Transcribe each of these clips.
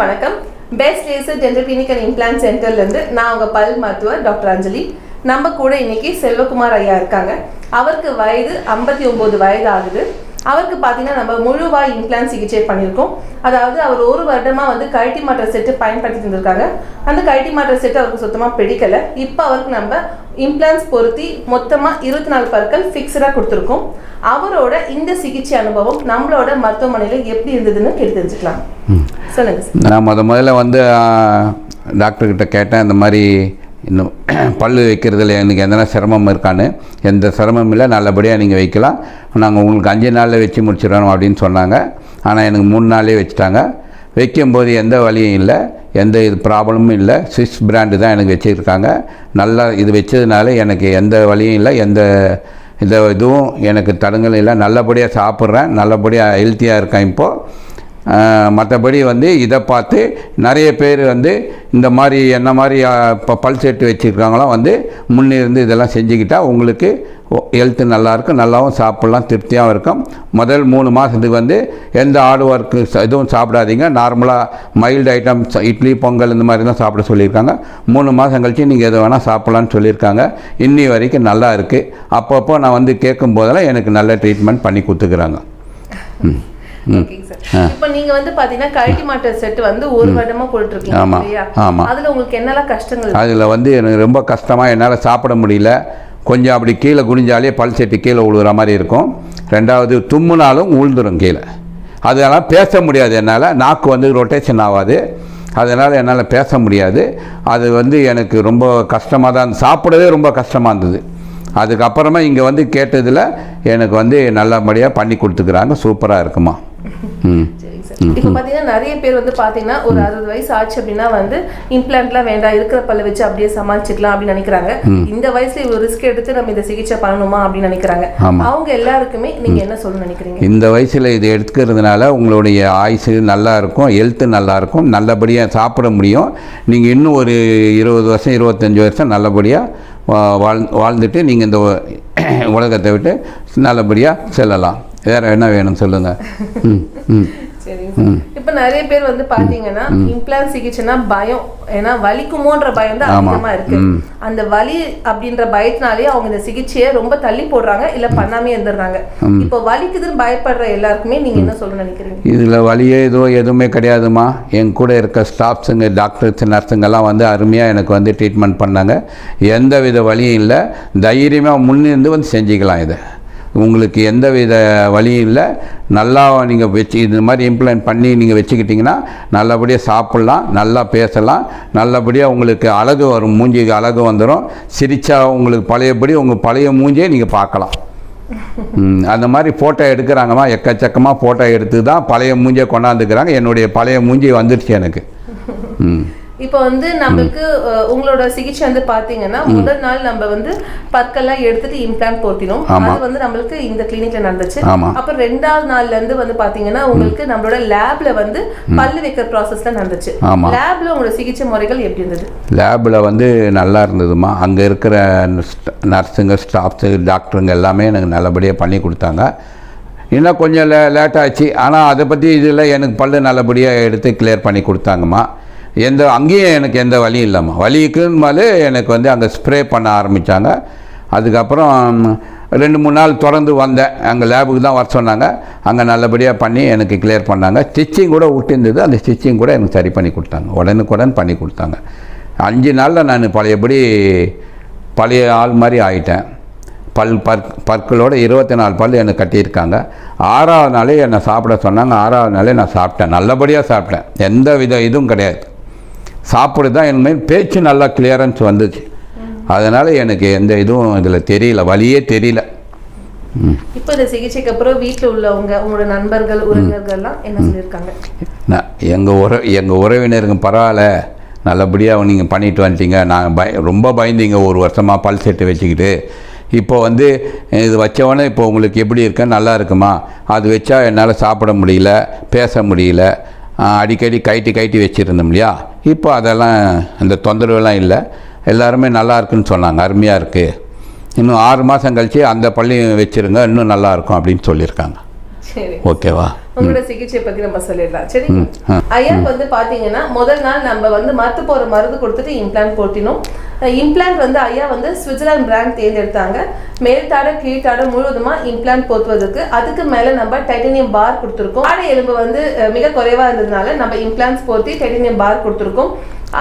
வணக்கம். Best laser dental clinic and implant சென்டர்லேருந்து நான் உங்கள் பல் மருத்துவர் டாக்டர் அஞ்சலி. நம்ம கூட இன்னைக்கு செல்வகுமார் ஐயா இருக்காங்க. அவருக்கு வயது ஐம்பத்தி ஒம்பது வயது ஆகுது. அவருக்கு பார்த்தீங்கன்னா நம்ம முழுவாய் இம்ப்ளான்ட் சிகிச்சை பண்ணியிருக்கோம். அதாவது அவர் ஒரு வருடமா வந்து கழட்டி மாற்ற செட்டு பயன்படுத்தி இருந்திருக்காங்க. அந்த கழட்டி மாற்ற செட்டு அவருக்கு சுத்தமாக பிடிக்கல. இப்போ அவருக்கு நம்ம இம்ப்ளான்ஸ் பொருத்தி மொத்தமாக இருபத்தி நாலு பற்கள் ஃபிக்ஸடாக கொடுத்துருக்கோம். அவரோட இந்த சிகிச்சை அனுபவம் நம்மளோட மருத்துவமனையில் எப்படி இருந்ததுன்னு கேட்டு தெரிஞ்சுக்கலாம். சொல்லுங்க சார் நான் முத முதல்ல வந்து டாக்டர்கிட்ட கேட்டேன் இந்த மாதிரி இன்னும் பல் வைக்கிறதுல எனக்கு எதனா சிரமம் இருக்கான்னு எந்த சிரமம் இல்லை. நல்லபடியாக நீங்கள் வைக்கலாம். நாங்கள் உங்களுக்கு அஞ்சு நாளில் வச்சு முடிச்சிடணும் அப்படின்னு சொன்னாங்க. ஆனால் எனக்கு மூணு நாளே வச்சுட்டாங்க. வைக்கும்போது எந்த வழியும் இல்லை. எந்த இது ப்ராப்ளமும் இல்லை. சுவிஸ் பிராண்டு தான் எனக்கு வச்சுருக்காங்க. நல்லா இது வச்சதுனால எனக்கு எந்த வழியும் இல்லை. எந்த இந்த இதுவும் எனக்கு தடங்கல் இல்லை. நல்லபடியாக சாப்பிட்றேன். நல்லபடியாக ஹெல்த்தியாக இருக்கேன் இப்போது மற்றபடி வந்து இதை பார்த்து நிறைய பேர் வந்து இந்த மாதிரி என்ன மாதிரி இப்போ பல் செட்டு வச்சுருக்காங்களோ வந்து முன்னிருந்து இதெல்லாம் செஞ்சுக்கிட்டால் உங்களுக்கு ஹெல்த்து நல்லாயிருக்கும் நல்லாவும் சாப்பிட்லாம் திருப்தியாகவும் இருக்கும். முதல் மூணு மாதத்துக்கு வந்து எந்த ஆடு ஒர்க்கு எதுவும் சாப்பிடாதீங்க. நார்மலாக மைல்டு ஐட்டம் இட்லி பொங்கல் இந்த மாதிரி தான் சாப்பிட சொல்லியிருக்காங்க. மூணு மாதம் கழித்து நீங்கள் எது வேணால் சாப்பிட்லான்னு சொல்லியிருக்காங்க. இன்னி வரைக்கும் நல்லா இருக்குது அப்பப்போ நான் வந்து கேட்கும் போதெல்லாம் எனக்கு நல்ல ட்ரீட்மெண்ட் பண்ணி கொடுத்துக்கிறாங்க. ம். ஓகேங்க சார் இப்போ நீங்க வந்து பாத்தீங்கன்னா கழட்டி செட் வந்து ஒரு வருடமா போட்டுட்டு இருக்கீங்க இல்லையா. அதுல உங்களுக்கு என்னெல்லாம் கஷ்டங்கள் அதில் வந்து எனக்கு ரொம்ப கஷ்டமாக என்னால் சாப்பிட முடியல. கொஞ்சம் அப்படி கீழே குனிஞ்சாலே பல் செட்டு கீழே விழுகிற மாதிரி இருக்கும். ரெண்டாவது தும்முனாலும் உழுந்துரும் கீழே. அதெல்லாம் பேச முடியாது என்னால். நாக்கு வந்து ரொட்டேஷன் ஆகாது. அதனால் என்னால் பேச முடியாது. அது வந்து எனக்கு ரொம்ப கஷ்டமாக தான் சாப்பிடவே ரொம்ப கஷ்டமாக இருந்தது. அதுக்கப்புறமா இங்கே வந்து கேட்டதில் எனக்கு வந்து நல்லபடியாக பண்ணி கொடுத்துக்கிறாங்க. சூப்பராக இருக்குமா. சரிங்க சார். இப்போ பாத்தீங்கன்னா நிறைய பேர் வந்து பாத்தீங்கன்னா ஒரு அறுபது வயசு ஆச்சு அப்படின்னா வந்து இம்ப்ளான்ட்லாம் வேண்டாம் இருக்கிற பல்ல வச்சு அப்படியே சமாளிச்சுக்கலாம் அப்படின்னு நினைக்கிறாங்க. இந்த வயசுல இவ்வளவு ரிஸ்க் எடுத்து நம்ம இந்த சிகிச்சை பண்ணணுமா அப்படின்னு நினைக்கிறாங்க. அவங்க எல்லாருக்குமே நீங்க என்ன சொல்லணும்னு நினைக்கிறீங்க? இந்த வயசில் இது எடுத்துக்கிறதுனால உங்களுடைய ஆயுசு நல்லா இருக்கும் ஹெல்த்து நல்லா இருக்கும் நல்லபடியாக சாப்பிட முடியும். நீங்கள் இன்னும் ஒரு இருபது வருஷம் இருபத்தஞ்சி வருஷம் நல்லபடியாக வாழ் வாழ்ந்துட்டு நீங்கள் இந்த உலகத்தை விட்டு நல்லபடியாக செல்லலாம். வேறு என்ன வேணும் சொல்லுங்கள் ம் இப்போ நிறைய பேர் வந்து பாத்தீங்கன்னா இம்ப்ளான்ட் சிகிச்சைனா பயம். ஏன்னா வலிக்குமோன்ற பயம் தான். அதிகமா இருக்கு. அந்த வலி அப்படின்ற பயத்தினாலே அவங்க இந்த சிகிச்சையை ரொம்ப தள்ளி போடுறாங்க இல்ல பண்ணாமே இருந்துடுறாங்க. இப்போ வலிக்குதுன்னு பயப்படுற எல்லாருக்குமே நீங்க என்ன சொல்லணும்னு நினைக்கிறீங்க? இதில் வழியே ஏதோ எதுவுமே கிடையாதுமா? என் கூட இருக்க ஸ்டாஃப்ஸுங்க டாக்டர்ஸ் நர்ஸுங்கெல்லாம் வந்து அருமையாக எனக்கு வந்து ட்ரீட்மெண்ட் பண்ணாங்க. எந்த வித வழியும் இல்லை. தைரியமாக முன்னிருந்து வந்து செஞ்சுக்கலாம் இதை. உங்களுக்கு எந்த வித வழியும் இல்லை. நல்லா நீங்கள் வச்சு இந்த மாதிரி இம்ப்ளிமெண்ட் பண்ணி நீங்கள் வச்சுக்கிட்டிங்கன்னா நல்லபடியாக சாப்பிட்லாம் நல்லா பேசலாம் நல்லபடியாக உங்களுக்கு அழகு வரும் மூஞ்சிக்கு அழகு வந்துடும் சிரித்தா உங்களுக்கு பழையபடி உங்கள் பழைய மூஞ்சியை நீங்கள் பார்க்கலாம். அந்த மாதிரி ஃபோட்டோ எடுக்கிறாங்கம்மா எக்கச்சக்கமாக ஃபோட்டோ எடுத்து தான் பழைய மூஞ்சியை கொண்டாந்துக்கிறாங்க. என்னுடைய பழைய மூஞ்சி வந்துடுச்சு எனக்கு. ம். இப்போ வந்து நம்மளுக்கு உங்களோட சிகிச்சை வந்து பாத்தீங்கன்னா முதல் நாள் நம்ம வந்து பற்கெல்லாம் எடுத்துட்டு இம்ப்ளான்ட் போட்டினோம். அது வந்து நம்மளுக்கு இந்த கிளினிக்ல நடந்துச்சு. அப்புறம் ரெண்டாவது நாள்ல இருந்து வந்து பாத்தீங்கன்னா உங்களுக்கு நம்மளோட லேப்ல வந்து பல்லு வைக்கிற ப்ராசஸ்ல நடந்துச்சு. லேப்ல உங்களோட சிகிச்சை முறைகள் எப்படி இருந்தது? லேபில் வந்து நல்லா இருந்ததுமா. அங்கே இருக்கிற நர்ஸுங்க ஸ்டாஃப்ஸு டாக்டருங்க எல்லாமே எனக்கு நல்லபடியாக பண்ணி கொடுத்தாங்க. இன்னும் கொஞ்சம் லே லேட் ஆச்சு. ஆனால் அதை பற்றி இதில் எனக்கு பல்லு நல்லபடியாக எடுத்து கிளியர் பண்ணி கொடுத்தாங்கம்மா. எந்த அங்கேயும் எனக்கு எந்த வழியும் இல்லாமல் வலிக்குன்னு எனக்கு வந்து அங்கே ஸ்ப்ரே பண்ண ஆரம்பித்தாங்க அதுக்கப்புறம் ரெண்டு மூணு நாள் தொடர்ந்து வந்தேன். அங்கே லேபுக்கு தான் வர சொன்னாங்க. அங்கே நல்லபடியாக பண்ணி எனக்கு கிளியர் பண்ணாங்க. ஸ்டிச்சிங் கூட விட்டுருந்தது அந்த ஸ்டிச்சிங் கூட எனக்கு சரி பண்ணி கொடுத்தாங்க. உடனுக்குடன் பண்ணி கொடுத்தாங்க. அஞ்சு நாளில் நான் பழையபடி பழைய ஆள் மாதிரி ஆயிட்டேன். பல் பற் பற்களோட இருபத்தி நாலு பல் எனக்கு கட்டியிருக்காங்க. ஆறாவது நாளே என்னை சாப்பிட சொன்னாங்க. ஆறாவது நாளே நான் சாப்பிட்டேன். நல்லபடியாக சாப்பிட்டேன். எந்த வித இதுவும் கிடையாது. சாப்பிடு தான் இனிமேல் பேச்சு நல்லா கிளியரன்ஸ் வந்துச்சு. அதனால் எனக்கு எந்த இதுவும் இதில் தெரியல வழியே தெரியல. இப்போ இந்த சிகிச்சைக்கு அப்புறம் வீட்ல உள்ளவங்க உங்களோட நண்பர்கள் உறவினர்கள் எல்லாம் என்ன சொல்லியிருக்காங்க? நான் எங்கள் உற எங்கள் உறவினருங்க பரவாயில்ல. நல்லபடியாக நீங்கள் பண்ணிட்டு வந்துட்டீங்க. நான் பய ரொம்ப பயந்தீங்க. ஒரு வருஷமாக பல் செட்டு வச்சுக்கிட்டு. இப்போ வந்து இது வச்சவொடனே இப்போ உங்களுக்கு எப்படி இருக்க? நல்லா இருக்குமா? அது வச்சா என்னால் சாப்பிட முடியல பேச முடியல. அடிக்கடி கைட்டி கைட்டி வச்சுருந்தோம் இல்லையா? இப்போ அதெல்லாம் அந்த தொந்தரவுலாம் இல்லை. எல்லாருமே நல்லா இருக்குன்னு சொன்னாங்க. அருமையாக இருக்குது இன்னும் ஆறு மாதம் கழிச்சு அந்த பள்ளியும் வச்சுருங்க. இன்னும் நல்லா இருக்கும் அப்படின்னு சொல்லியிருக்காங்க. ஓகேவா? உங்களோட சிகிச்சை பத்தி நம்ம சொல்லிடலாம். சரிங்க ம். ஆ. ஐயா வந்து பாத்தீங்கன்னா முதல் நாள் நம்ம வந்து மத்து போற மருந்து கொடுத்துட்டு இம்ப்ளான்ட் போட்டினோம். இம்ப்ளான்ட் வந்து ஐயா வந்து சுவிட்சர்லாந்து பிராண்ட் தேர்ந்தெடுத்தாங்க. மேல்தாட கீழ்த்தாட முழுவதுமா இம்ப்ளான்ட் போத்துவதற்கு அதுக்கு மேல நம்ம டைட்டனியம் பார் கொடுத்துருக்கோம். ஆடை எலும்பு வந்து மிக குறைவா இருந்ததுனால நம்ம இம்ப்ளான்ட்ஸ் போர்த்தி டைட்டனியம் பார் கொடுத்துருக்கோம்.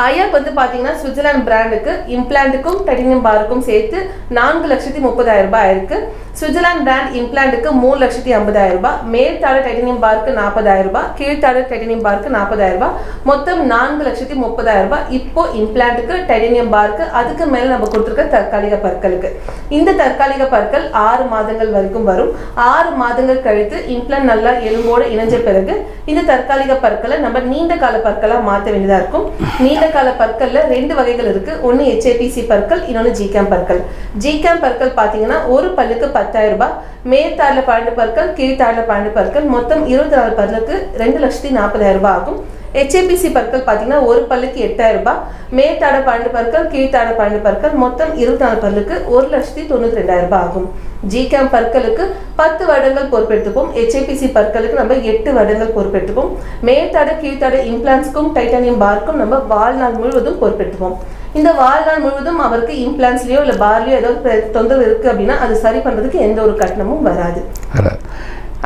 ஐயாக்கு வந்து பாத்தீங்கன்னா சுவிட்சர்லாந்து பிராண்டுக்கு இம்ப்ளான்ட்டுக்கும் டைட்டனியம் பாருக்கும் சேர்த்து நான்கு லட்சத்தி முப்பதாயிரம் ரூபாய் ஆயிருக்கு. சுவிட்சர்லாந்து பிராண்ட் இம்ப்ளான்ட்டுக்கு மூணு லட்சத்தி ஐம்பதாயிரம் ரூபாய். மேல்தாட டைட்டனியம் பார்க்கு நாற்பதாயிரம் ரூபாய் கீழ்த்தாட டைட்டனியம் பார்க்கு நாற்பதாயிரம் ரூபாய். மொத்தம் நான்கு லட்சத்தி முப்பதாயிரம் ரூபாய். இப்போ இம்ப்ளான்ட்டுக்கு டைட்டனியம் பார்க்கு அதுக்கு மேலே நம்ம கொடுத்துருக்க தற்காலிக பற்களுக்கு. இந்த தற்காலிக பற்கள் ஆறு மாதங்கள் வரைக்கும் வரும். ஆறு மாதங்கள் கழித்து இம்ப்ளான் நல்லா எலும்போடு இணைஞ்ச பிறகு இந்த தற்காலிக பற்களை நம்ம நீண்ட கால பற்களாக மாற்ற வேண்டியதாக இருக்கும். நீண்ட கால பற்களில் ரெண்டு வகைகள் இருக்கு. ஒன்று ஹெச்ஏபிசி பற்கள் இன்னொன்று ஜிகேம் பற்கள். ஜிகேம் பற்கள் பார்த்தீங்கன்னா ஒரு பல்லுக்கு பத்தாயிரம் ரூபாய். மேற்தாடுல பன்னெண்டு பற்கள் கீழ்த்தாடுல பன்னெண்டு பற்கள். மொத்தம் இருபத்தி நாலு பல்லுக்கு ரெண்டு லட்சத்தி நாற்பதாயிரம் ரூபாய் ஆகும். ஹெச்ஏபிசி பற்கள் பார்த்தீங்கன்னா ஒரு பல்லுக்கு எட்டாயிரம் ரூபாய். மேற்தாட பன்னெண்டு பற்கள் கீழ்த்தாட பன்னெண்டு பற்கள் மொத்தம் இருபத்தி நாலு பல்லுக்கு ஒரு லட்சத்தி தொண்ணூற்றி ரெண்டாயிரம் ரூபாய் ஆகும். ஜிகேம் பற்களுக்கு பத்து வருடங்கள் பொறுப்பெடுத்துப்போம். ஹெச்ஏபிசி பற்களுக்கு நம்ம எட்டு வருடங்கள் பொறுப்பெடுத்துப்போம். மேற்தாட கீழ்த்தாட இம்ப்ளான்ஸ்க்கும் டைட்டானியம் பார்க்கும் நம்ம வாழ்நாள் முழுவதும் பொறுப்பெடுத்துப்போம். இந்த வாழ்நாள் முழுவதும் அவருக்கு இம்ப்ளான்ஸ்லயோ இல்ல பார்லயோ ஏதாவது தொந்தரவு இருக்கு அப்படின்னா அது சரி பண்றதுக்கு எந்த ஒரு கட்டணமும் வராது.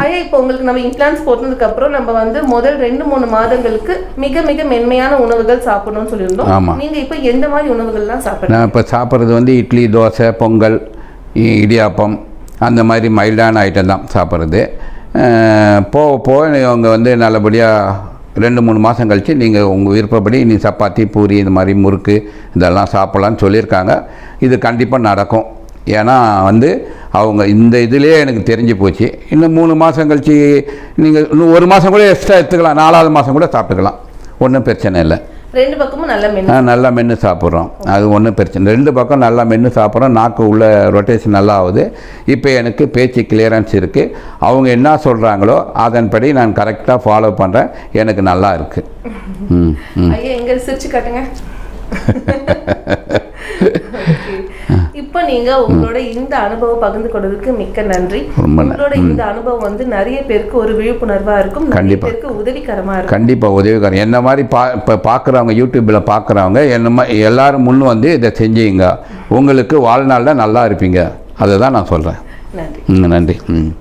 ஐயா இப்போ உங்களுக்கு நம்ம இம்ப்ளான்ஸ் போட்டதுக்கு அப்புறம் நம்ம வந்து முதல் ரெண்டு மூணு மாதங்களுக்கு மிக மிக மென்மையான உணவுகள் சாப்பிடணும்னு சொல்லியிருந்தோம். ஆமா. நீங்க இப்போ எந்த மாதிரி உணவுகள்லாம் சாப்பிடுறீங்க? நான் இப்போ சாப்பிட்றது வந்து இட்லி தோசை பொங்கல் இடியாப்பம் அந்த மாதிரி மைல்டான ஐட்டம் தான் சாப்பிட்றது. போக போக அவங்க வந்து நல்லபடியாக ரெண்டு மூணு மாதம் கழித்து நீங்கள் உங்கள் விருப்பப்படி நீ சப்பாத்தி பூரி இந்த மாதிரி முறுக்கு இதெல்லாம் சாப்பிட்லான்னு சொல்லியிருக்காங்க. இது கண்டிப்பாக நடக்கும். ஏன்னா வந்து அவங்க இந்த இதுலேயே எனக்கு தெரிஞ்சு போச்சு. இன்னும் மூணு மாதம் கழித்து நீங்கள் இன்னும் ஒரு மாதம் கூட எக்ஸ்ட்ரா எடுத்துக்கலாம். நாலாவது மாதம் கூட சாப்பிட்டுக்கலாம். ஒன்றும் பிரச்சனை இல்லை. ரெண்டு பக்கமும் நல்ல மென்னு ஆ நல்லா மென்று சாப்பிட்றோம். அது ஒன்றும் பிரச்சனை ரெண்டு பக்கம் நல்லா மென்று சாப்பிட்றோம். நாக்கு உள்ள ரொட்டேஷன் நல்லா ஆகுது. இப்போ எனக்கு பேச்சு கிளியரன்ஸ் இருக்குது அவங்க என்ன சொல்கிறாங்களோ அதன்படி நான் கரெக்டாக ஃபாலோ பண்ணுறேன் எனக்கு நல்லா இருக்குது ம் ம். எங்க சிரிச்சு காட்டுங்க. இப்போ நீங்க உங்களோட இந்த அனுபவம் பகிர்ந்து கொண்டதுக்கு மிக்க நன்றி. உங்களோட இந்த அனுபவம் வந்து நிறைய பேருக்கு ஒரு விழிப்புணர்வா இருக்கும் நிறைய கண்டிப்பா. பேருக்கு உதவிகரமா இருக்கும். கண்டிப்பாக உதவிக்காரன் என்ன மாதிரி பா இப்போ பார்க்குறவங்க யூடியூப்பில் பார்க்குறவங்க என்ன எல்லாரும் முன் வந்து இதை செஞ்சீங்க. உங்களுக்கு வாழ்நாளில் நல்லா இருப்பீங்க. அதை தான் நான் சொல்கிறேன் நன்றி. ம் நன்றி. ம்.